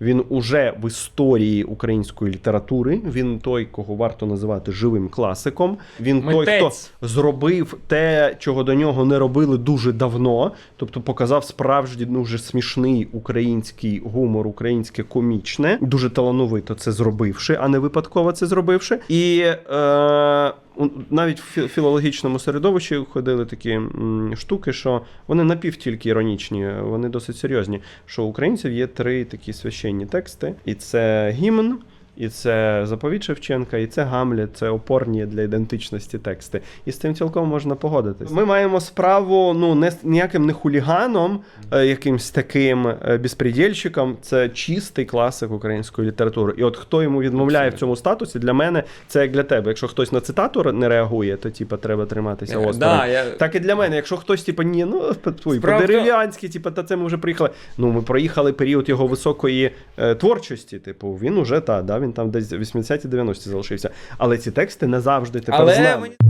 Він уже в історії української літератури. Він той, кого варто називати живим класиком. Він той, хто зробив те, чого до нього не робили дуже давно. Тобто показав справжній дуже смішний український гумор, українське комічне, дуже талановито це зробивши, а не випадково це зробивши. І е, навіть в фі- філологічному середовищі ходили такі штуки, що вони напів тільки іронічні, вони досить серйозні. Що у українців є три такі священні тексти, і це гімн. І це заповідь Шевченка, і це Гамлет, це опорні для ідентичності тексти. І з цим цілком можна погодитись. Ми маємо справу ну не ніяким не хуліганом, е, якимсь таким е, безпредельщиком. Це чистий класик української літератури. І от хто йому відмовляє в цьому статусі, для мене це як для тебе. Якщо хтось на цитату не реагує, то типа треба триматися Е, осторонь. да, я- Так і для мене, якщо хтось, типа, ні, ну твій Справа по-дерев'янськи, типа, та це ми вже приїхали. Ну, ми проїхали період його високої е, творчості. Типу, він уже та, да, він там десь 80-90 залишився. Але ці тексти не завжди тепер з нами. мені